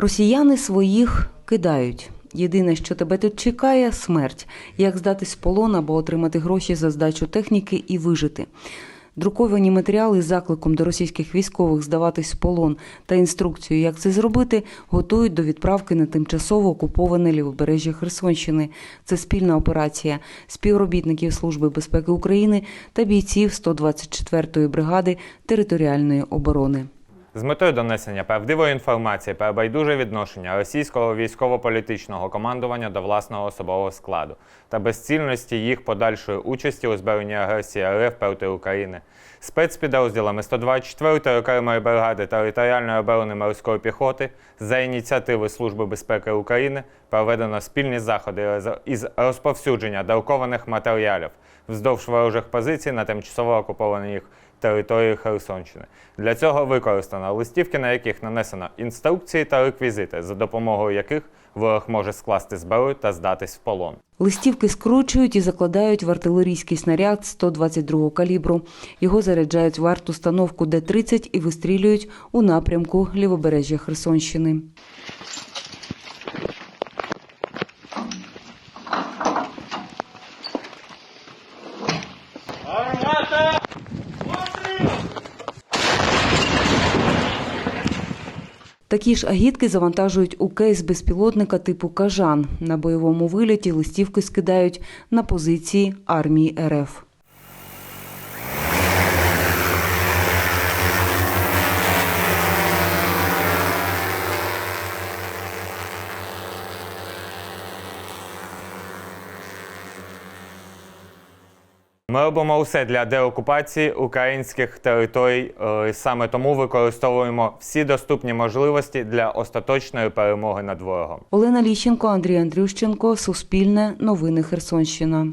Росіяни своїх кидають. Єдине, що тебе тут чекає смерть. Як здатись в полон або отримати гроші за здачу техніки і вижити. Друковані матеріали з закликом до російських військових здаватись в полон та інструкцію, як це зробити, готують до відправки на тимчасово окуповане лівобережжя Херсонщини. Це спільна операція співробітників Служби безпеки України та бійців 124-ї бригади територіальної оборони. З метою донесення правдивої інформації про байдуже відношення російського військово-політичного командування до власного особового складу та безцільності їх подальшої участі у збереженні агресії РФ проти України. Спецпідрозділами 124-ї окремої бригади територіальної оборони морської піхоти за ініціативи Служби безпеки України проведено спільні заходи із розповсюдження друкованих матеріалів вздовж ворожих позицій на тимчасово окупованих території Херсонщини. Для цього використано листівки, на яких нанесено інструкції та реквізити, за допомогою яких ворог може скласти зброю та здатись в полон. Листівки скручують і закладають в артилерійський снаряд 122 калібру. Його заряджають в арт-установку Д-30 і вистрілюють у напрямку лівобережжя Херсонщини. Такі ж агітки завантажують у кейс безпілотника типу «Кажан». На бойовому виліті листівки скидають на позиції армії РФ. Ми робимо все для деокупації українських територій. е, Саме тому використовуємо всі доступні можливості для остаточної перемоги над ворогом. Олена Ліщенко, Андрій Андрющенко, Суспільне, Новини Херсонщина.